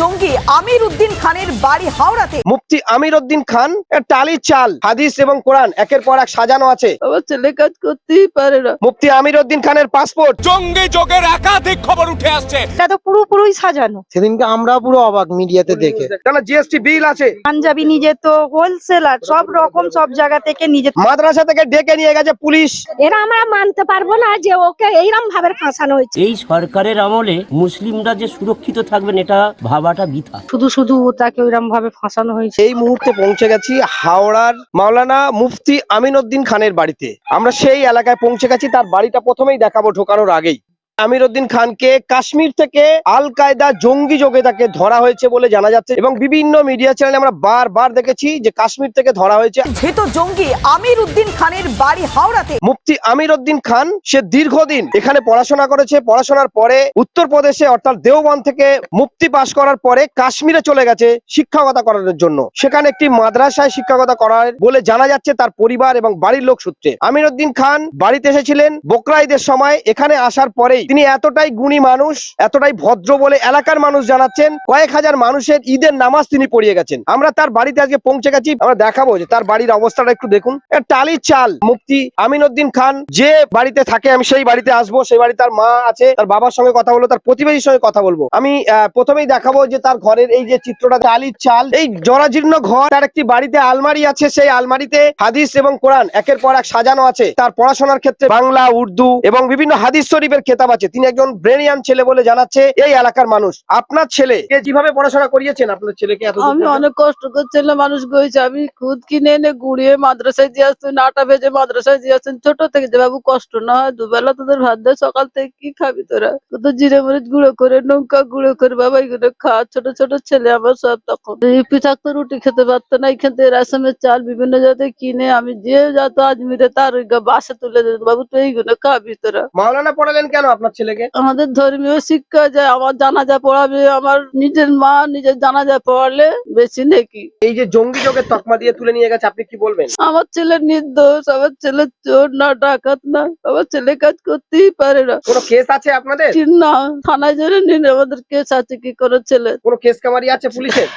জঙ্গি আমির উদ্দিন খানের বাড়ি হাওড়াতে। মুফতি আমির উদ্দিন খান টালির চাল হাদিস এবং কোরআন একের পর এক সাজানো আছে। আমার ছেলে কাজ করতেই পারে না। মুফতি আমির উদ্দিন খানের পাসপোর্ট। জঙ্গি যোগের একাধিক খবর উঠে আসছে। এটা তো পুরোপুরি সাজানো। সেদিনকে আমরা পুরো অবাক মিডিয়াতে দেখে। কেন জিএসটি বিল আছে। পাঞ্জাবি নিজে তো হোলসেলার সব রকম সব জায়গা থেকে নিজে মাদ্রাসা থেকে ডেকে নিয়ে গেছে পুলিশ। এরা আমরা মানতে পারব না যে ওকে এইরকম ভাবে ফাঁসানো হয়েছে। এই সরকারের আমলে মুসলিমরা যে সুরক্ষিত থাকবেন এটা ভাবাটা বৃথা শুধু শুধু তাকে ওইরকম ভাবে ফাঁসানো হয়েছে। এই মুহূর্তে পৌঁছে গেছি হাওড়ার মাওলানা মুফতি আমিন উদ্দিন খানের বাড়িতে। আমরা সেই এলাকায় পৌঁছে গেছি তার বাড়িটা প্রথমেই দেখাবো ঢোকানোর আগেই। আমির উদ্দিন খানকে কাশ্মীর থেকে আল কায়দা জঙ্গি যোগে তাকে ধরা হয়েছে বলে জানা যাচ্ছে এবং বিভিন্ন মিডিয়া চ্যানেলে আমরা বারবার দেখেছি যে কাশ্মীর থেকে ধরা হয়েছে। ধৃত জঙ্গি আমির উদ্দিন খানের বাড়ি হাওড়াতে। মুফতি আমির উদ্দিন খান সে দীর্ঘদিন এখানে পড়াশোনা করেছে। পড়াশোনার পরে উত্তরপ্রদেশে অর্থাৎ দেওবন্দ থেকে মুক্তি পাশ করার পরে কাশ্মীরে চলে গেছে শিক্ষকতা করানোর জন্য। সেখানে একটি মাদ্রাসায় শিক্ষকতা করার বলে জানা যাচ্ছে তার পরিবার এবং বাড়ির লোক সূত্রে। আমির উদ্দিন খান বাড়িতে এসেছিলেন বোকরা ঈদের সময়। এখানে আসার পরেই তিনি এতটাই গুণী মানুষ, এতটাই ভদ্র বলে এলাকার মানুষ জানাচ্ছেন, কয়েক হাজার মানুষের ঈদের নামাজ তিনি পড়িয়ে গেছেন। আমরা তার বাড়িতে আজকে পৌঁছে গেছি, আমরা দেখাবো যে তার বাড়ির অবস্থাটা একটু দেখুন। টালির চাল মুক্তি আমিন উদ্দিন খান যে বাড়িতে থাকে, আমি সেই বাড়িতে আসব, সেই বাড়ি তার মা আছে, তার বাবার সঙ্গে কথা বলব, তার প্রতিবেশীর সঙ্গে কথা বলব। আমি প্রথমেই দেখাবো যে তার ঘরের এই যে চিত্রটা, টালির চাল, এই জরাজীর্ণ ঘর, তার একটি বাড়িতে আলমারি আছে, সেই আলমারিতে হাদিস এবং কোরআন একের পর এক সাজানো আছে। তার পড়াশোনার ক্ষেত্রে বাংলা, উর্দু এবং বিভিন্ন হাদিস শরীফের খেতাব আছে। তিনি একজন ব্রেনিয়ান ছেলে বলে জানাচ্ছে এই এলাকার মানুষ আপনার ছেলে যেভাবে পড়াশোনা করিয়েছেন আপনার ছেলেকে আমি অনেক কষ্ট করে ছেলে মানুষ গেছে আমি খুদ কিনে এনে গুড়িয়ে মাদ্রাসায় দিয়ে আসতেন আটা ভেজে মাদ্রাসায় দিয়ে আসতেন ছোট থেকে যে বাবু কষ্ট না হয় দুবেলা তোদের ভাত দেয় সকাল থেকে কি খাবি তোরা? তো জিরে মরিচ গুঁড়ো করে নৌকা গুঁড়ো করে বাবা এগুলো খা। ছোট ছোট ছেলে আমার সব তখন। ইপি থাকতো রুটি খেতে পারতো না এখান থেকে রেশমের চাল বিভিন্ন জায়গায় কিনে আমি যে যত আজমিরে তার ওই বাসে তুলে দিত বাবু তুই এইগুলো খাবি তোরা? মাওলানা পড়ালেন কেন আপনার ছেলেকে? আমাদের ধর্মীয় শিক্ষা যায় আমার জানাজা পড়াবে আমার নিজের মা নিজের জানাজা পড়ালে বেশি নাকি। এই যে জঙ্গি যোগের তকমা দিয়ে তুলে নিয়ে গেছে আপনি কি বলবেন? আমার ছেলে নির্দোষ আমার ছেলে চোর না ডাকাত না আমার ছেলে কাজ করতেই পারে না। কোনো কেস আছে আপনাদের? না থানায় জন্য নিন আমাদের কেস আছে কি করে ছেলে। কোনো কেস কামারি আছে পুলিশের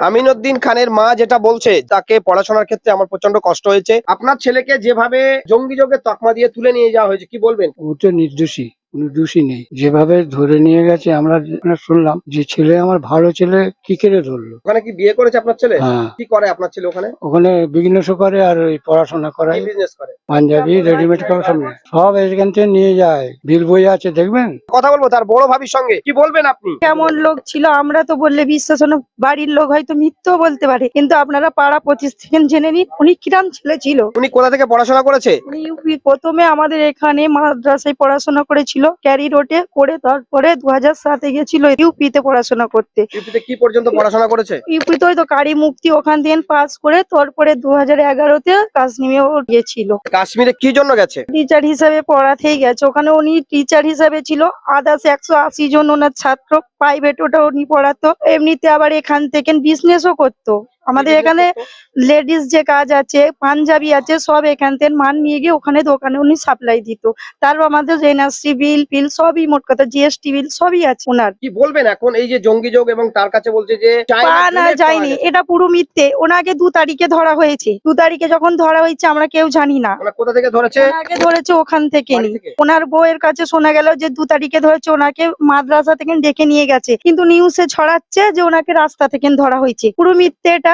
আমিনউদ্দিন খানের মা যেটা বলছে তাকে পড়াশোনার ক্ষেত্রে আমার প্রচণ্ড কষ্ট হয়েছে। আপনার ছেলেকে যেভাবে জঙ্গি যোগের তকমা দিয়ে তুলে নিয়ে যাওয়া হয়েছে কি বলবেন? ও তো নির্দোষী। কোনো দোষী নেই। যেভাবে ধরে নিয়ে গেছে আমরা শুনলাম যে ছেলে আমার ভালো ছেলে কি করে ধরলো। ওখানে কি বিয়ে করেছে আপনার ছেলে? হ্যাঁ। কি করে আপনার ছেলে ওখানে? ওখানে বিজনেস করে আর ওই পড়াশোনা করায়। বিজনেস করে? পাঞ্জাবি রেডিমেড কাপড় সব সব এখান থেকে নিয়ে যায়। বিল বই আছে দেখবেন? কথা বলব তার বড় ভাবির সঙ্গে। কি বলবেন আপনি? কেমন লোক ছিল আমরা তো বললে বিশ্বাস হলো বাড়ির লোক হয়তো মিথ্যেও বলতে পারে। কিন্তু আপনারা পাড়া পঁচিশ থেকে জেনে নিন উনি কিরাম ছেলে ছিল। উনি কোথা থেকে পড়াশোনা করেছে? উনি ইউপি প্রথমে আমাদের এখানে মাদ্রাসায় পড়াশোনা করেছিল। ক্যারি রোডে করে তারপরে দু হাজার সাতে গেছিল ইউপিতে পড়াশোনা করতে। ইউপিতে কি পর্যন্ত পড়াশোনা করেছে? ইউপি তো ওই তো কারি মুক্তি ওখান থেকে পাস করে তারপরে দু হাজার এগারোতে কাশ্মীরেও গিয়েছিল কাশ্মীরে কি জন্য গেছে? টিচার হিসাবে পড়াতেই গেছে। ওখানে উনি টিচার হিসাবে ছিল। আদার্স একশো আশি জন ওনার ছাত্র। প্রাইভেট ওটা উনি পড়াতো। এমনিতে আবার এখান থেকে বিজনেসও করতো। আমাদের এখানে লেডিস যে কাজ আছে পাঞ্জাবি আছে সব এখান থেকে মাল নিয়ে গিয়ে ওখানে দোকানে উনি সাপ্লাই দিত। তারপর আমাদের এনআরসি বিল ফিল সবই মোট কথা জিএসটি বিল সবই আছে ওনার। কি বলবেন এখন এই যে জঙ্গি যোগ এবং তার কাছে বলছে যে পা না যায়নি এটা পুরো মিথ্যে। ওনাকে দু তারিখে ধরা হয়েছে। দু তারিখে যখন ধরা হয়েছে আমরা কেউ জানি না। কোথা থেকে ধরেছে? ওনাকে ধরেছে ওখান থেকে নি? ওনার বউয়ের কাছে শোনা গেল যে দু তারিখে ধরেছে ওনাকে মাদ্রাসা থেকে ডেকে নিয়ে গেছে। কিন্তু নিউজে ছড়াচ্ছে যে ওনাকে রাস্তা থেকে ধরা হয়েছে। পুরো মিথ্যে এটা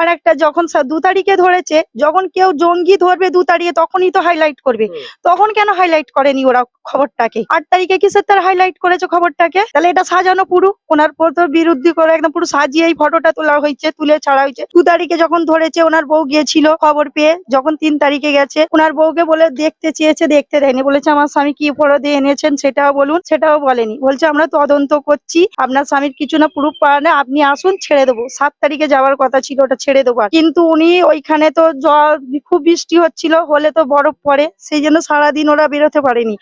আর একটা যখন দু তারিখে ধরেছে যখন কেউ জঙ্গি ধরবে দু তারিখে তখনই তো হাইলাইট করবে। তখন কেন হাইলাইট করেনি ওরা খবরটাকে? আট তারিখে কিসের তার হাইলাইট করেছে খবরটাকে? তাহলে এটা সাজানো পুরো। ওনার পর তো বিরুদ্ধে করে একদম পুরো সাজিয়ে এই ফটোটা তোলা হয়েছে তুলে ছাড়া হয়েছে। দু তারিখে যখন ধরেছে ওনার বউ গিয়েছিল খবর পেয়ে যখন তিন তারিখে গেছে ওনার বউকে বলে দেখতে চেয়েছে দেখতে দেয়নি। বলেছে আমার স্বামী কি অপরাধে এনেছেন সেটাও বলুন। সেটাও বলেনি। বলছে আমরা তদন্ত করছি। আপনার স্বামীর কিছু না প্রুফ পাওয়া না। আপনি আসুন ছেড়ে দেবো। সাত তারিখে যাওয়ার কথা ছিল। থেকে ওটা ছেড়ে দেবো কিন্তু উনি ওইখানে তো জল খুব বৃষ্টি হচ্ছিল, হলে তো বরফ পড়ে, সেই জন্য সারাদিন ওরা বেরোতে পারেনি।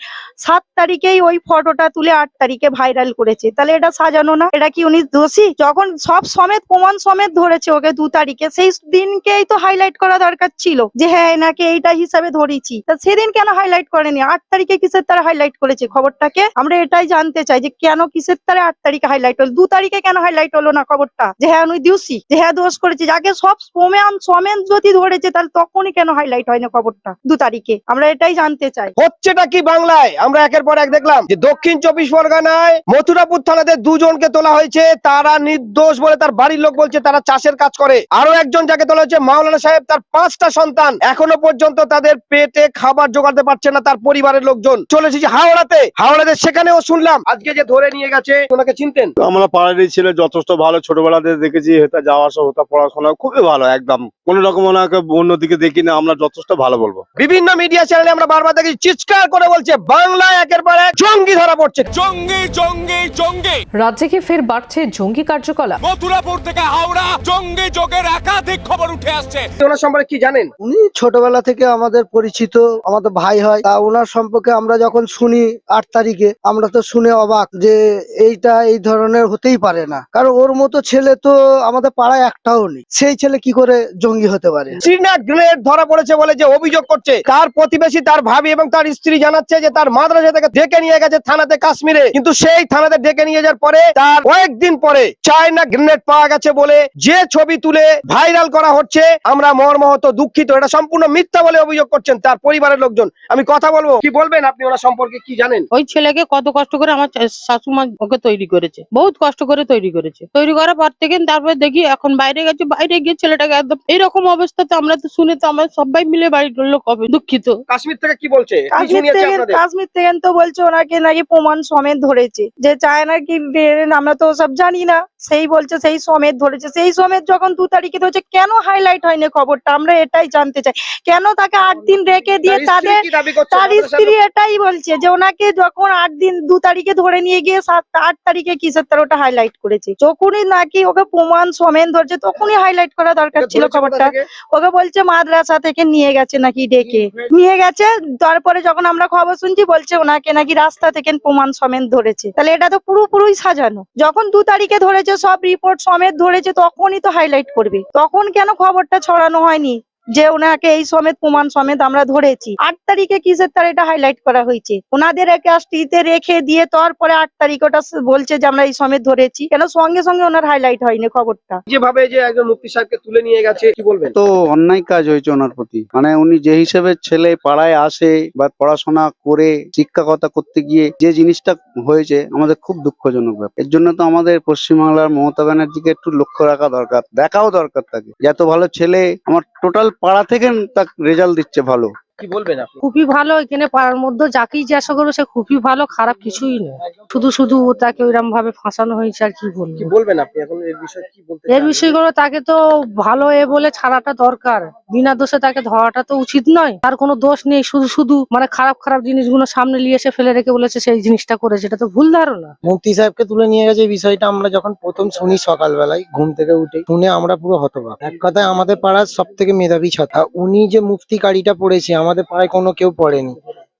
সাত তারিখেই ওই ফটোটা তুলে আট তারিখে ভাইরাল করেছে। তাহলে এটা সাজানো না? এটা কি উনি দোষী? যখন সব সমেত, প্রমাণ সমেত ধরেছে ওকে দু তারিখে, সেই দিনকেই তো হাইলাইট করা দরকার ছিল যে হ্যাঁ এনাকে এইটা হিসাবে ধরেছি। তা সেদিন কেন হাইলাইট করেনি? আট তারিখে কিসের তারা হাইলাইট করেছে খবরটাকে? আমরা এটাই জানতে চাই যে কেন কিসের তারা আট তারিখে হাইলাইট হলো? দু তারিখে কেন হাইলাইট হলো না খবরটা? যে হ্যাঁ উনি দোষী। যে হ্যাঁ দোষ করেছে। যাকে সব প্রমাণ সমেত যদি ধরেছে তাহলে তখনই কেন হাইলাইট হয় না খবরটা? দু তারিখে। আমরা এটাই জানতে চাই। হচ্ছেটা কি বাংলায়? আমরা একের পর এক দেখলাম যে দক্ষিণ চব্বিশ পরগনায় মথুরাপুর থানাতে দুজনকে তোলা হয়েছে। তারা নির্দোষ বলে তার বাড়ির লোক বলছে তারা চাষের কাজ করে। আরও একজন যাকে তোলা হয়েছে মাওলানা সাহেব তার পাঁচটা সন্তান। এখনও পর্যন্ত তাদের পেটে খাবার জোগাতে পারছে না তার পরিবারের লোকজন। চলে এসেছে হাওড়াতে। হাওড়াতে সেখানেও শুনলাম আজকে যে ধরে নিয়ে গেছে ওনাকে চিনতেন? তো আমরা পাড়ারই ছিল যথেষ্ট ভালো ছোটবেলাতে দেখেছি হেতা যাওয়া আসা হতা পড়াশোনা খুবই ভালো একদম। কোনো রকম ওনাকে অন্যদিকে দেখি না আমরা যথেষ্ট ভালো বলব। বিভিন্ন মিডিয়া চ্যানেলে আমরা বারবার দেখি চিৎকার করে বলছে বাংলায় একের পর এক জঙ্গি ধরা পড়ছে। জঙ্গি জঙ্গি জঙ্গি। রাজ্যে কি ফের বাড়ছে জঙ্গি কার্যকলাপ? মথুরাপুর থেকে হাওড়া জঙ্গি যোগের একাধিক খবর উঠে আসছে। ওনার সম্পর্কে কি জানেন? উনি ছোটবেলা থেকে আমাদের পরিচিত আমাদের ভাই হয়। তা ওনার সম্পর্কে আমরা যখন শুনি আট তারিখে আমরা তো শুনে অবাক যে এইটা এই ধরনের হতেই পারে না। কারণ ওর মতো ছেলে তো আমাদের পাড়ায় একটাও নেই। সেই ছেলে কি করে জঙ্গি হতে পারে। চীনা গ্রেনেড ধরা পড়েছে বলে যে অভিযোগ করছে। তার প্রতিবেশী তার ভাবি এবং তার স্ত্রী জানাচ্ছে যে তার মাদ্রাসা থেকে ডেকে নিয়ে গেছে থানাতে কাশ্মীরে। কিন্তু সেই থানাতে ডেকে নিয়ে যাওয়ার পরে তার কয়েকদিন পরে চায়না গ্রেনেড পাওয়া গেছে বলে যে ছবি তুলে ভাইরাল করা হচ্ছে। আমরা মর্মহত দুঃখিত এটা সম্পূর্ণ মিথ্যা বলে অভিযোগ করছেন তার পরিবারের লোকজন। আমি কথা বলব। কি বলবেন আপনি? ওনার সম্পর্কে কি জানেন? ওই ছেলেকে কত কষ্ট করে আমার শাশুমা ওকে তৈরি করেছে। বহুত কষ্ট করে তৈরি করেছে। তৈরি করার পর থেকে তারপরে দেখি এখন বাইরে গেছে। বাইরে গিয়ে ছেলেটাকে একদম এইরকম অবস্থাতে আমরা তো শুনে তো আমরা সবাই মিলে বাড়ির লোক হবে দুঃখিত। কাশ্মীর থেকে কি বলছে? কাশ্মীর থেকে কাশ্মীর থেকে তো বলছে ওনাকে নাকি প্রমাণ সমেত ধরেছে যে চায়না কি আমরা তো সব জানি না সেই বলছে সেই সমেত ধরেছে সেই সমেত যখন দু তারিখে ধরেছে কেন হাইলাইট হয়নি খবরটা? আমরা এটাই জানতে চাই। কেন তাকে আট দিন রেখে দিয়ে তাদের? তার স্ত্রী এটাই বলছে যে ওনাকে যখন আট দিন দু তারিখে ধরে নিয়ে গিয়ে সাত আট তারিখে কিসের তার ওটা হাইলাইট করেছে? যখনই নাকি ওকে প্রমাণ সমেত ধরছে তখনই হাইলাইট করা দরকার ছিল কোথা খবরটা ওকে বলছে মাদ্রাসা থেকে নিয়ে গেছে নাকি ডেকে? নিয়ে গেছে। তারপরে যখন আমরা খবর শুনছি বলছে ওনাকে নাকি রাস্তা থেকে প্রমাণ সমেত ধরেছে। তাহলে এটা তো পুরোপুরি সাজানো। যখন দু তারিখে ধরেছে সব রিপোর্ট সমেত ধরেছে তখনই তো হাইলাইট করবে। তখন কেন খবরটা ছড়ানো হয়নি? যে ওনাকে এই সমেত প্রমাণ সমেত আমরা ধরেছি। আট তারিখে কিসের তার এটা হাইলাইট করা হয়েছে? ওনাদের কাস্টিতে রেখে দিয়ে তারপরে আট তারিখ ওটা বলছে যে আমরা এই সমেত ধরেছি। কেন সঙ্গে সঙ্গে ওনার হাইলাইট হয়নি খবরটা? যেভাবে যে একজন মুফতি সাহেবকে তুলে নিয়ে গেছে কি বলবেন? তো অন্যায় কাজ হয়েছে ওনার প্রতি। মানে উনি যে হিসেবে ছেলে পাড়ায় আসে বা পড়াশোনা করে শিক্ষকতা করতে গিয়ে যে জিনিসটা হয়েছে আমাদের খুব দুঃখজনক ব্যাপার। এর জন্য তো আমাদের পশ্চিমবাংলার মমতা ব্যানার্জিকে একটু লক্ষ্য রাখা দরকার দেখাও দরকার তাকে। যে এত ভালো ছেলে আমার টোটাল পাড়া থেকে তার রেজাল্ট দিচ্ছে ভালো। কি বলবেন আপনি? খুবই ভালো এখানে পাড়ার মধ্যে যাকেই জিজ্ঞাসা করব সে খুবই ভালো খারাপ কিছুই নয়। শুধু শুধু তাকে ওইরকম ভাবে ফাঁসানো হয়েছে আর কি কি বলবেন আপনি এখন? এর বিষয়ে কি বলতে এর বিষয়গুলো তাকে তো ভালো এ বলে ছাড়াটা দরকার। বিনা দোষে তাকে ধরাটা তো উচিত নয়। তার কোনো দোষ নেই শুধু শুধু মানে খারাপ খারাপ জিনিসগুলো সামনে নিয়ে এসে ফেলে রেখে বলেছে সেই জিনিসটা করেছে। এটা তো ভুল ধারণা। মুফতি সাহেবকে তুলে নিয়ে গেছে এই বিষয়টা আমরা যখন প্রথম শুনি সকালবেলায় ঘুম থেকে উঠে শুনে আমরা পুরো হতবাক। এক কথায় আমাদের পাড়ার সব থেকে মেধাবী ছাত্র। উনি যে মুফতি কারিটা পড়েছে আমাদের পাড়ায় কোনো কেউ পড়েনি।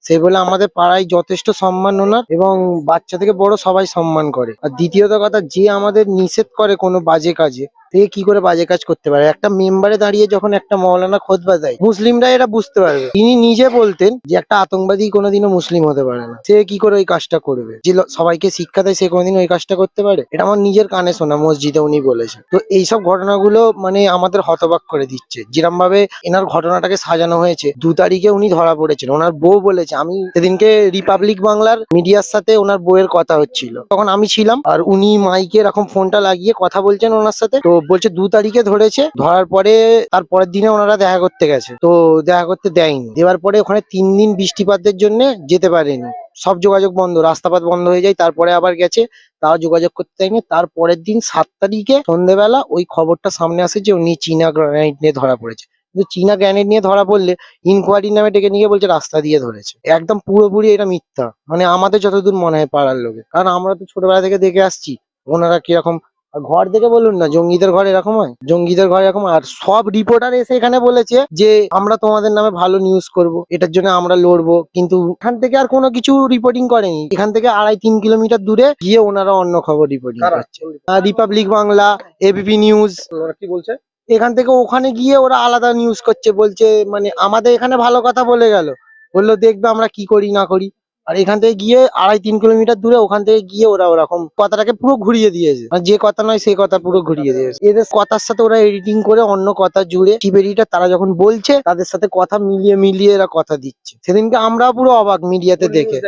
সেই বলে আমাদের পাড়ায় যথেষ্ট সম্মান ওনার এবং বাচ্চা থেকে বড় সবাই সম্মান করে। আর দ্বিতীয়ত কথা, যে আমাদের নিষেধ করে কোনো বাজে কাজে সে কি করে বাজে কাজ করতে পারে? একটা মেম্বারে দাঁড়িয়ে যখন একটা মৌলানা খোদবা দেয় মুসলিমরা এটা বুঝতে পারবে। তিনি নিজে বলতেন যে, একটা আতঙ্কবাদী কোনোদিনও মুসলিম হতে পারে না। সে কি করে ওই কাজটা করবে? যে সবাইকে শিক্ষা দেয়, সে কোনোদিন ওই কাজটা করতে পারে? এটা আমার নিজের কানে শোনা, মসজিদে উনি বলেছেন। তো এইসব ঘটনাগুলো মানে আমাদের হতবাক করে দিচ্ছে। যেরকম ভাবে এনার ঘটনাটাকে সাজানো হয়েছে, দু তারিখে উনি ধরা পড়েছেন। ওনার বউ বলেছে, আমি সেদিনকে রিপাবলিক বাংলার মিডিয়ার সাথে ওনার বউয়ের কথা হচ্ছিল। তখন আমি ছিলাম, আর উনি মাইকে এরকম ফোনটা লাগিয়ে কথা বলছেন ওনার সাথে। তো বলছে দু তারিখে ধরেছে, ধরার পরে তার পরের দিনে ওনারা দেখা করতে গেছে। তো দেখা করতে দেয়নি। দেওয়ার পরে ওখানে তিন দিন বৃষ্টিপাতের জন্য যেতে পারেনি। সব যোগাযোগ বন্ধ, রাস্তাপাত বন্ধ হয়ে যায়, তারপরে আবার গেছে, তাও যোগাযোগ করতে দেয়নি। তার পরের দিন সাত তারিখে সন্ধ্যেবেলা ওই খবরটা সামনে আসে যে উনি চীনা গ্রানাইট নিয়ে ধরা পড়েছে। কিন্তু চীনা গ্রানাইট নিয়ে ধরা পড়লে ইনকোয়ারি নামে ডেকে নিয়ে বলছে রাস্তা দিয়ে ধরেছে। একদম পুরোপুরি এটা মিথ্যা। মানে আমাদের যতদূর মনে হয় পাড়ার লোকে। কারণ আমরা তো ছোটবেলা থেকে দেখে আসছি, ওনারা কীরকম আর ঘর দেখে বলুন না জঙ্গিদের ঘর এরকম হয়? জঙ্গিদের ঘর এরকম আর সব রিপোর্টার এসে এখানে বলেছে যে আমরা তোমাদের নামে ভালো নিউজ করব। এটার জন্য আমরা লড়বো। কিন্তু এখান থেকে আর কোনো কিছু রিপোর্টিং করেনি। এখান থেকে আড়াই তিন কিলোমিটার দূরে গিয়ে ওনারা অন্য খবর রিপোর্টিং করছে। রিপাবলিক বাংলা এবিপি নিউজ কি বলছে? এখান থেকে ওখানে গিয়ে ওরা আলাদা নিউজ করছে। বলছে মানে আমাদের এখানে ভালো কথা বলে গেল। বলল দেখবে আমরা কি করি না করি? আর এখান থেকে গিয়ে আড়াই তিন কিলোমিটার দূরে ওখান থেকে গিয়ে ওরা ওরকম কথাটাকে পুরো ঘুরিয়ে দিয়েছে। আর যে কথা নয় সেই কথা পুরো ঘুরিয়ে দিয়েছে। এদের কথার সাথে ওরা এডিটিং করে অন্য কথা জুড়ে টিভি তারা যখন বলছে তাদের সাথে কথা মিলিয়ে মিলিয়ে এরা কথা দিচ্ছে। সেদিনকে আমরা পুরো অবাক মিডিয়াতে দেখে।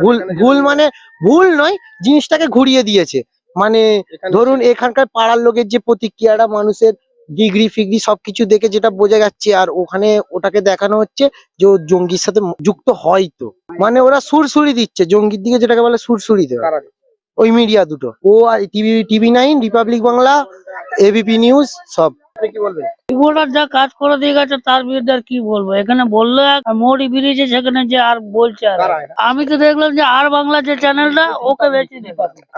ভুল ভুল মানে ভুল নয় জিনিসটাকে ঘুরিয়ে দিয়েছে। মানে ধরুন এখানকার পাড়ার লোকের যে প্রতিক্রিয়াটা মানুষের ডিগ্রি ফিগ্রি সবকিছু দেখে যেটা বোঝা যাচ্ছে আর ওখানে ওটাকে দেখানো হচ্ছে যে ও জঙ্গির সাথে যুক্ত হয়তো মানে ওরা সুরসুরি দিচ্ছে জঙ্গির দিকে যেটাকে বলে সুরসুরি দেওয়া। ওই মিডিয়া দুটো। ও TV TV nine Republic Bangla ABP news সব। আপনি কি বলবেন? রিপোর্টার যা কাজ করে দিয়ে গেছে তার বিরুদ্ধে আর কি বলব? এখানে বলল মোড়ি বেরিয়েছে সেখানে যে আর বলছে আর। আমি তো দেখলাম যে আর বাংলা যে চ্যানেলটা ওকে বেশি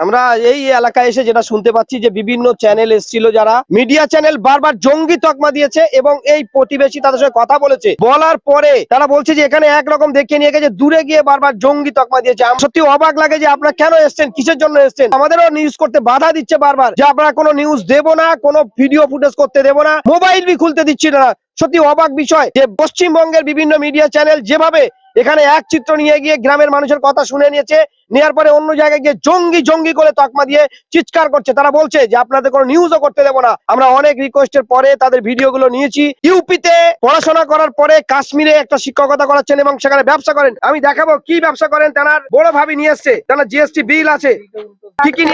আমরা এই এলাকায় এসে যেটা শুনতে পাচ্ছি যে বিভিন্ন চ্যানেল এসেছিল যারা। মিডিয়া চ্যানেল বারবার জঙ্গি তকমা দিয়েছে এবং এই প্রতিবেশী তাদের সঙ্গে কথা বলেছে। বলার পরে তারা বলছে যে এখানে একরকম দেখিয়ে নিয়ে গেছে দূরে গিয়ে বারবার জঙ্গি তকমা দিয়েছে। সত্যি অবাক লাগে যে আপনারা কেন এসছেন কিসের জন্য এসেছেন? আমাদেরও নিউজ করতে বাধা দিচ্ছে বারবার। যে আপনারা কোনো নিউজ দেবো না কোনো ভিডিও ফুটেজ করতে দেবো না। মোবাইল বি খুলতে দিচ্ছি না। সত্যি অবাক বিষয় যে পশ্চিমবঙ্গের বিভিন্ন মিডিয়া চ্যানেল যেভাবে এখানে এক চিত্র নিয়ে গিয়ে গ্রামের মানুষের কথা শুনে নিয়েছে নেওয়ার পরে অন্য জায়গায় গিয়ে জঙ্গি জঙ্গি করে তকমা দিয়ে চিৎকার করছে। তারা বলছে যে, আপনাদের কোনো নিউজও করতে দেবো না। আমরা অনেক রিকোয়েস্টের পরে তাদের ভিডিওগুলো নিয়েছি। ইউপিতে পড়াশোনা করার পরে কাশ্মীরে একটা শিক্ষকতা করাচ্ছেন এবং সেখানে ব্যবসা করেন। আমি দেখাবো কি ব্যবসা করেন তেনার বড় ভাবি নিয়ে এসছে। তেনার জিএসটি বিল আছে।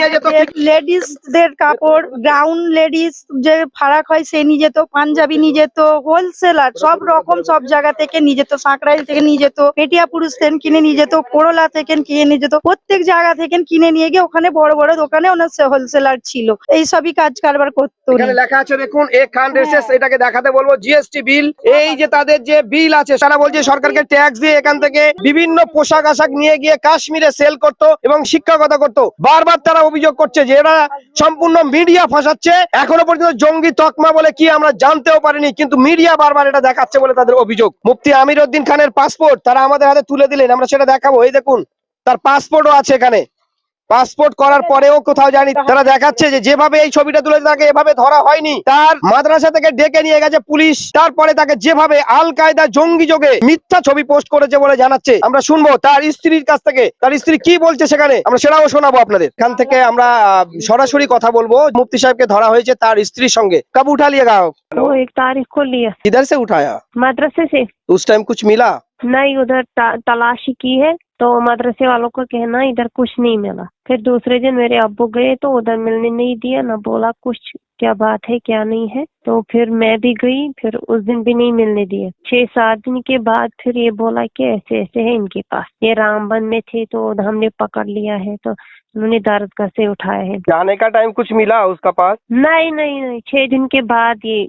যেত? কি- লেডিসদের কাপড় লেডিস যে ফারাক হয় সে নিয়ে যেত, পাঞ্জাবি নিয়ে যেত হোলসেলার সব রকম সব জায়গা থেকে নিয়ে যেত থেকে নিয়ে যেত, পেটিয়া পুরুষ থেকে কিনে নিয়ে যেত, করোলা থেকে কিনে নিয়ে যেত। প্রত্যেক জায়গা থেকে কিনে নিয়ে গিয়ে ওখানে বড় বড় দোকানে ওনার হোলসেলার ছিল। এই সবই কাজ কারবার করতো লেখা আছে দেখুন খান ড্রেসেস এটাকে দেখাতে বলব জিএসটি বিল এই যে তাদের যে বিল আছে তারা বলছে সরকারকে ট্যাক্স দিয়ে এখান থেকে বিভিন্ন পোশাক আশাক নিয়ে গিয়ে কাশ্মীরে সেল করত এবং শিক্ষকতা করত। বারবার তারা অভিযোগ করছে যে এরা সম্পূর্ণ মিডিয়া ফাঁসাচ্ছে এখনও পর্যন্ত জঙ্গি তকমা বলে কি আমরা জানতেও পারিনি কিন্তু মিডিয়া বারবার এটা দেখাচ্ছে বলে তাদের অভিযোগ। মুফতি আমির উদ্দিন খানের পাসপোর্ট তারা আমাদের হাতে তুলে দিলেন আমরা সেটা দেখাবো। এই দেখুন তার পাসপোর্টও আছে এখানে পাসপোর্ট করার পরেও কোথাও জানি তারা দেখাচ্ছে যে যেভাবে এই ছবিটা তুলে তাকে এভাবে ধরা হয়নি তার মাদ্রাসা থেকে ডেকে নিয়ে গেছে পুলিশ তারপরে তাকে যেভাবে আল কায়দা জঙ্গি যোগে মিথ্যা ছবি পোস্ট করেছে বলে জানাচ্ছে আমরা শুনবো তার স্ত্রীর কাছ থেকে তার স্ত্রী কি বলছে সেখানে আমরা সেটাও শোনাবো আপনাদের এখান থেকে আমরা আহ, সরাসরি কথা বলবো মুফতি সাহেবকে ধরা হয়েছে তার স্ত্রীর সঙ্গে কব উঠা লিয়ে গাও वो एक तारीख को लिया किधर से उठाया मदरसे से तो उस टाइम कुछ मिला नहीं उधर ता- तलाशी की है तो मदरसे वालों का कहना इधर कुछ नहीं मिला। फिर दूसरे दिन मेरे अबू गए तो उधर मिलने नहीं दिया ना बोला कुछ क्या बात है क्या नहीं है। तो फिर मैं भी गई फिर उस दिन भी नहीं मिलने दिया छह सात दिन के बाद फिर ये बोला कि ऐसे ऐसे है इनके पास। ये रामबन में थे तो हमने पकड़ लिया है तो उन्होंने दर्दगाह से उठाया है। जाने का टाइम कुछ मिला उसका पास? नहीं नहीं नहीं। छह दिन के बाद ये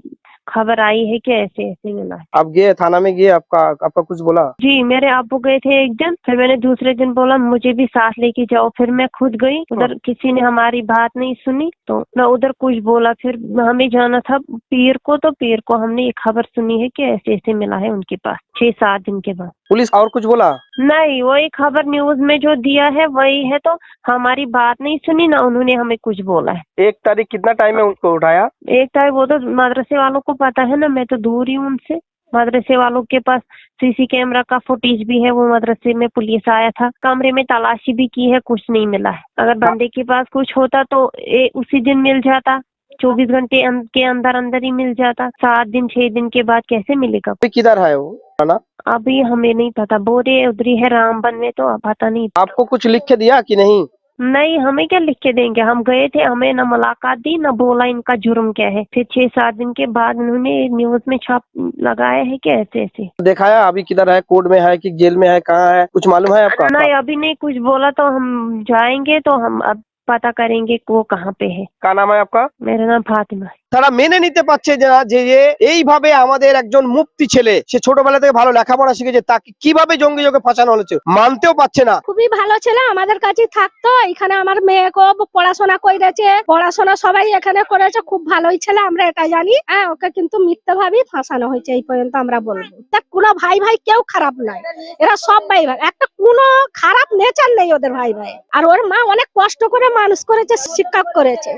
खबर आई है कि ऐसे ऐसे मिला है। आप गए थाना में गए आपका आपका कुछ बोला? जी मेरे अबू गए थे एक दिन फिर मैंने दूसरे दिन बोला मुझे भी साथ लेके जाओ। फिर मैं खुद गई उधर किसी ने हमारी बात नहीं सुनी तो मैं उधर कुछ बोला फिर हमें जाना था पीर को तो पीर को हमने ये खबर सुनी है की ऐसे ऐसे मिला है उनके पास छह सात दिन के बाद। पुलिस और कुछ बोला? नहीं वही खबर न्यूज़ में जो दिया है वही है तो हमारी बात नहीं सुनी ना उन्होंने हमें कुछ बोला है। एक तारीख कितना टाइम में उनको उठाया? एक तारीख वो तो मदरसे वालों को पता है ना मैं तो दूर ही हूँ उनसे। मदरसे वालों के पास सीसी कैमरा का फुटेज भी है वो मदरसे में पुलिस आया था। कमरे में तलाशी भी की है कुछ नहीं मिला है। अगर बंदे के पास कुछ होता तो ए, उसी दिन मिल जाता। चौबीस घंटे अं- के अंदर अंदर ही मिल जाता। सात दिन छह दिन के बाद कैसे मिलेगा? किधर है वो? थाना अभी हमें नहीं पता। बोरे उधरी है रामबन में तो पता नहीं। आपको कुछ लिख के दिया कि नहीं? नहीं हमें क्या लिख के देंगे? हम गए थे हमें न मुलाकात दी न बोला इनका जुर्म क्या है। फिर छह सात दिन के बाद उन्होंने न्यूज़ में छाप लगाया है कि ऐसे ऐसे। दिखाया अभी किधर है कोर्ट में है कि जेल में है कहाँ है? कुछ मालूम है आपका? नहीं अभी नहीं कुछ बोला तो हम जाएँगे तो हम अब पता करेंगे कि वो कहाँ पे है কা নাম है आपका मेरा नाम फातिमा है তারা মেনে নিতে পারছে যে না যে যে এইভাবে আমাদের একজন মুক্তি ছেলে সে ছোটবেলা থেকে ভালো লেখাপড়া শিখেছে তাকে কিভাবে জঙ্গি যোগে ফাঁসানো হয়েছে মানতেও পারছে না খুবই ভালো ছেলে আমাদের কাছে থাকতো এখানে আমার মেয়েকেও পড়াশোনা করেছে পড়াশোনা সবাই এখানে করেছে খুব ভালোই ছেলে আমরা এটা জানি হ্যাঁ ওকে কিন্তু মিথ্যে ভাবেই ফাঁসানো হয়েছে এই পর্যন্ত আমরা বলবো তা কোনো ভাই ভাই কেউ খারাপ নয় এরা সব ভাই ভাই একটা কোনো খারাপ নেচার নেই ওদের ভাই ভাই আর ওর মা অনেক কষ্ট করে মানুষ করেছে শিক্ষা করেছে।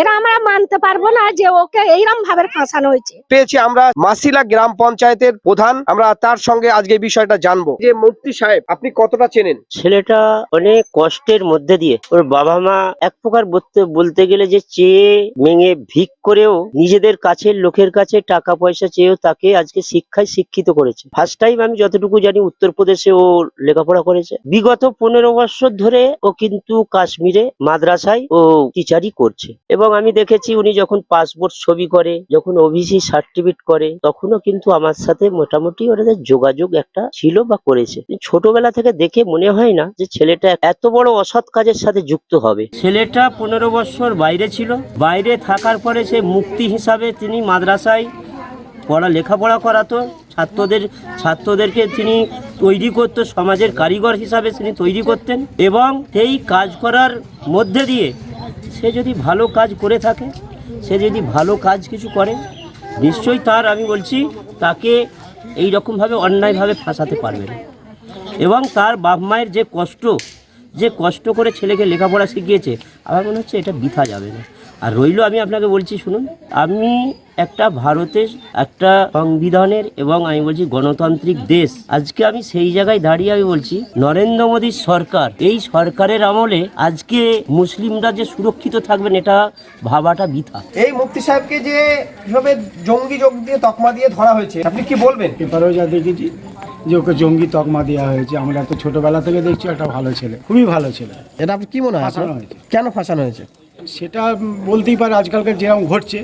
এরা আমরা মানতে পারব না যে ওকে এইরকম ভাবে ফাঁসানো হয়েছে। পেয়েছি আমরা মাসিলা গ্রাম পঞ্চায়েতের প্রধান। আমরা তার সঙ্গে আজকে বিষয়টা জানব। যে মুক্তি সাহেব আপনি কতটা চেনেন? ছেলেটা অনেক কষ্টের মধ্যে দিয়ে ওর বাবা মা এক প্রকার বলতে বলতে গেলে যে চেয়ে মেঙে ভিক করেও নিজেদের কাছের লোকের কাছে টাকা পয়সা চেয়েও তাকে আজকে শিক্ষায় শিক্ষিত করেছে। ফার্স্ট টাইম আমি যতটুকু জানি উত্তরপ্রদেশে ও লেখাপড়া করেছে। বিগত পনেরো বছর ধরে ও কিন্তু কাশ্মীরে মাদ্রাসায় ও টিচারই করছে। এবং আমি দেখেছি উনি যখন পাসপোর্ট ছবি করে, যখন ওবিসি সার্টিফিকেট করে, তখনও কিন্তু আমার সাথে মোটামুটি ওনাদের যোগাযোগ একটা ছিল বা করেছে। ছোটবেলা থেকে দেখে মনে হয় না যে ছেলেটা এত বড় অসৎ কাজের সাথে যুক্ত হবে। ছেলেটা পনেরো বছর বাইরে ছিল। বাইরে থাকার পরে সে মুক্তি হিসাবে তিনি মাদ্রাসায় পড়া, লেখাপড়া করাতো। ছাত্রদের, ছাত্রদেরকে তিনি তৈরি করতো, সমাজের কারিগর হিসাবে তিনি তৈরি করতেন এবং সেই কাজ করার মধ্যে দিয়ে সে যদি ভালো কাজ করে থাকে, সে যদি ভালো কাজ কিছু করে, নিশ্চয়ই তার, আমি বলছি, তাকে এই রকমভাবে অন্যায়ভাবে ফাঁসাতে পারবে না। এবং তার বাপ মায়ের যে কষ্ট যে কষ্ট করে ছেলেকে লেখাপড়া শিখিয়েছে, আমার মনে হচ্ছে এটা বৃথা যাবে না। আর রইল আমি আপনাকে বলছি শুনুন আমি একটা ভারতের একটা সংবিধানের এবং আমি বলছি গণতান্ত্রিক দেশ আজকে আমি সেই জায়গায় দাঁড়িয়ে আমি বলছি নরেন্দ্র মোদীর সরকার এই সরকারের আমলে আজকে মুসলিমরা যে সুরক্ষিত থাকবেন এটা ভাবাটা বৃথা। এই মুক্তি সাহেবকে যে কীভাবে জঙ্গি যোগ দিয়ে তকমা দিয়ে ধরা হয়েছে আপনি কি বলবেন? পেপারেও যা দেখেছি যে ওকে জঙ্গি তকমা দেওয়া হয়েছে আমরা তো ছোটবেলা থেকে দেখছি একটা ভালো ছেলে খুবই ভালো ছেলে। এটা আপনি কি মনে হয়। কেন ফাঁসানো হয়েছে? সেটা বলতেই পারে আজকালকার যেরকম ঘটছে।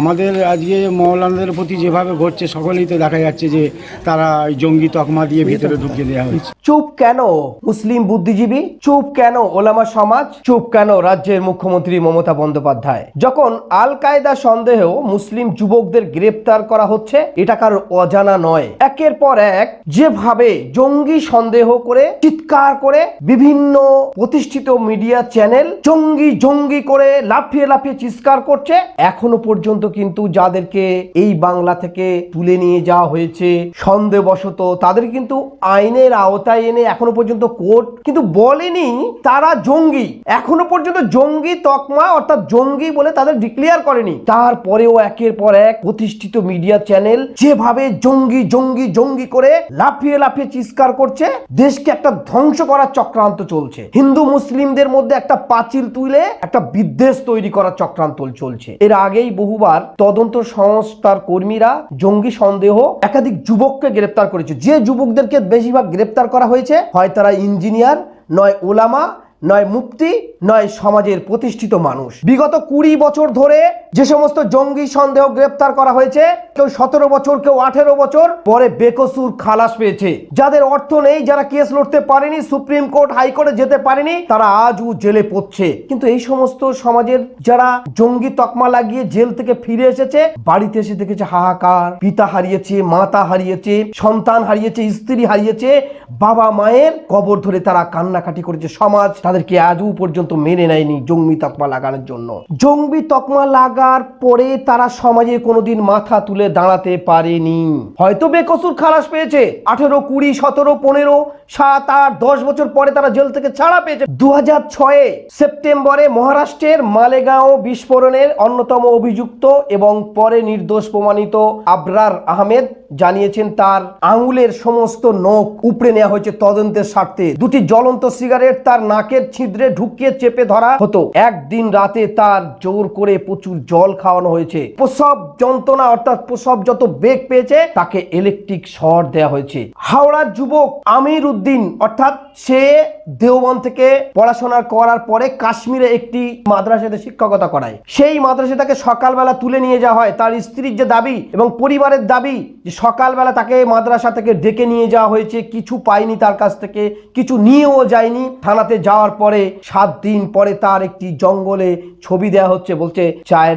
আমাদের আজকে মৌলানাদের প্রতি যেভাবে ঘটছে, সকলেই তো দেখা যাচ্ছে যে তারা এই জঙ্গি তকমা দিয়ে ভিতরে ঢুকিয়ে দেওয়া হয়েছে। চুপ কেন মুসলিম বুদ্ধিজীবী? চুপ কেন ওলামা সমাজ? চুপ কেন রাজ্যের মুখ্যমন্ত্রী মমতা বন্দ্যোপাধ্যায়? যখন আল কায়দা সন্দেহ মুসলিম যুবকদের গ্রেপ্তার করা হচ্ছে, এটা কারোর অজানা নয়। একের পর এক যেভাবে জঙ্গি সন্দেহ করে, চিৎকার করে বিভিন্ন প্রতিষ্ঠিত মিডিয়া চ্যানেল জঙ্গি জঙ্গি করে লাফিয়ে লাফিয়ে চিৎকার করছে। এখনও পর্যন্ত কিন্তু যাদেরকে এই বাংলা থেকে তুলে নিয়ে যাওয়া হয়েছে, সন্দেহবশত তাদের কিন্তু আইনের আওতায় এনে এখনও পর্যন্ত কোর্ট কিন্তু বলেনি তারা জঙ্গি। এখনও পর্যন্ত জঙ্গি তকমা অর্থাৎ জঙ্গি বলে তাদের ডিক্লেয়ার করেনি। তারপরেও একের পর এক প্রতিষ্ঠিত মিডিয়া চ্যানেল যেভাবে জঙ্গি জঙ্গি জঙ্গি করে লাফিয়ে লাফিয়ে চিৎকার করছে, দেশকে একটা ধ্বংস করার চক্রান্ত চলছে। হিন্দু, মুসলিমদের মধ্যে একটা পাঁচিল তুলে একটা বিদ্বেষ তৈরি করার চক্রান্ত চলছে। এর আগেই বহুবার তদন্ত সংস্থার কর্মীরা জঙ্গি সন্দেহ একাধিক যুবককে গ্রেপ্তার করেছে। যে যুবকদেরকে বেশিরভাগ গ্রেপ্তার করা হয়েছে, হয় তারা ইঞ্জিনিয়ার, নয় ওলামা, নয় মুক্তি নয় সমাজের প্রতিষ্ঠিত মানুষ। বিগত কুড়ি বছর ধরে যে সমস্ত জঙ্গি সন্দেহ গ্রেপ্তার করা হয়েছে, কেউ সতেরো বছর, কেউ আঠেরো বছর, পরে বেকসুর খালাস পেয়েছে। যাদের অর্থ নেই, যারা কেস লড়তে পারেনি, সুপ্রিম কোর্ট, হাইকোর্টে যেতে পারেনি, তারা আজও জেলে পড়ছে। কিন্তু এই সমস্ত সমাজের যারা জঙ্গি তকমা লাগিয়ে জেল থেকে ফিরে এসেছে, বাড়িতে এসে দেখেছে হাহাকার, পিতা হারিয়েছে, মাতা হারিয়েছে, সন্তান হারিয়েছে, স্ত্রী হারিয়েছে, বাবা মায়ের কবর ধরে তারা কান্নাকাটি করেছে। সমাজ তাদেরকে আজও পর্যন্ত মেনে নেয়নি জঙ্গি তকমা লাগানোর জন্য। জঙ্গি তকমা লাগার পরে তারা সমাজে কোনোদিন মাথা তুলে দাঁড়াতে পারেনি। হয়তো বেকসুর খালাস পেয়েছে। আঠেরো, কুড়ি, সতেরো, পনেরো, সাত, আট, দশ বছর পরে তারা জেল থেকে ছাড়া পেয়েছে। দু হাজার ছয়ে সেপ্টেম্বরে মহারাষ্ট্রের মালেগাঁও বিস্ফোরণের অন্যতম অভিযুক্ত এবং পরে নির্দোষ প্রমাণিত আবরার আহমেদ জানিয়েছেন তার আঙুলের সমস্ত নখ উপড়ে নেওয়া হয়েছে তদন্তের স্বার্থে। দুটি জ্বলন্ত সিগারেট তার নাকের ছিদ্রে ঢুকিয়ে চেপে ধরা হতো। একদিন রাতে তার জোর করে প্রচুর জল খাওয়ানো হয়েছে। প্রসব যন্ত্রণা অর্থাৎ প্রসব যত বেগ পেয়েছে, তাকে ইলেকট্রিক শর্ট দেওয়া হয়েছে। হাওড়ার যুবক আমির উদ্দিন, অর্থাৎ সে দেওবন থেকে পড়াশোনা করার পরে কাশ্মীরে একটি মাদ্রাসাতে শিক্ষকতা করায়। সেই মাদ্রাসা তাকে সকালবেলা তুলে নিয়ে যাওয়া হয়। তার স্ত্রীর যে দাবি এবং পরিবারের দাবি যে সকালবেলা তাকে মাদ্রাসা থেকে ডেকে নিয়ে যাওয়া হয়েছে, কিছু পায়নি তার কাছ থেকে, কিছু নিয়েও যায়নি। থানাতে যাওয়ার পরে সাত দিন পরে তার একটি জঙ্গলে ছবি দেওয়া হচ্ছে, বলছে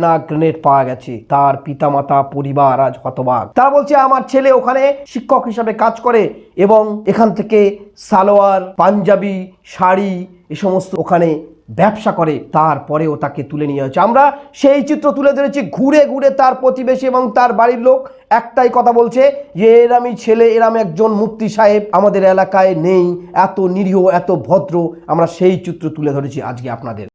চায়না গ্রেনেড পাওয়া গেছে। তার পিতামাতা, পরিবার আজ হতবাক। তারা বলছে, আমার ছেলে ওখানে শিক্ষক হিসাবে কাজ করে এবং এখান থেকে সালোয়ার, পাঞ্জাবি, শাড়ি এ সমস্ত ওখানে ব্যবসা করে। তারপরেও তাকে তুলে নিয়ে হয়েছে আমরা সেই চিত্র তুলে ধরেছি, ঘুরে ঘুরে তার প্রতিবেশী এবং তার বাড়ির লোক একটাই কথা বলছে যে এরামি ছেলে এরাম একজন মুফতি সাহেব, আমাদের এলাকায় নেই, এত নিরীহ, এত ভদ্র। আমরা সেই চিত্র তুলে ধরেছি আজকে আপনাদের।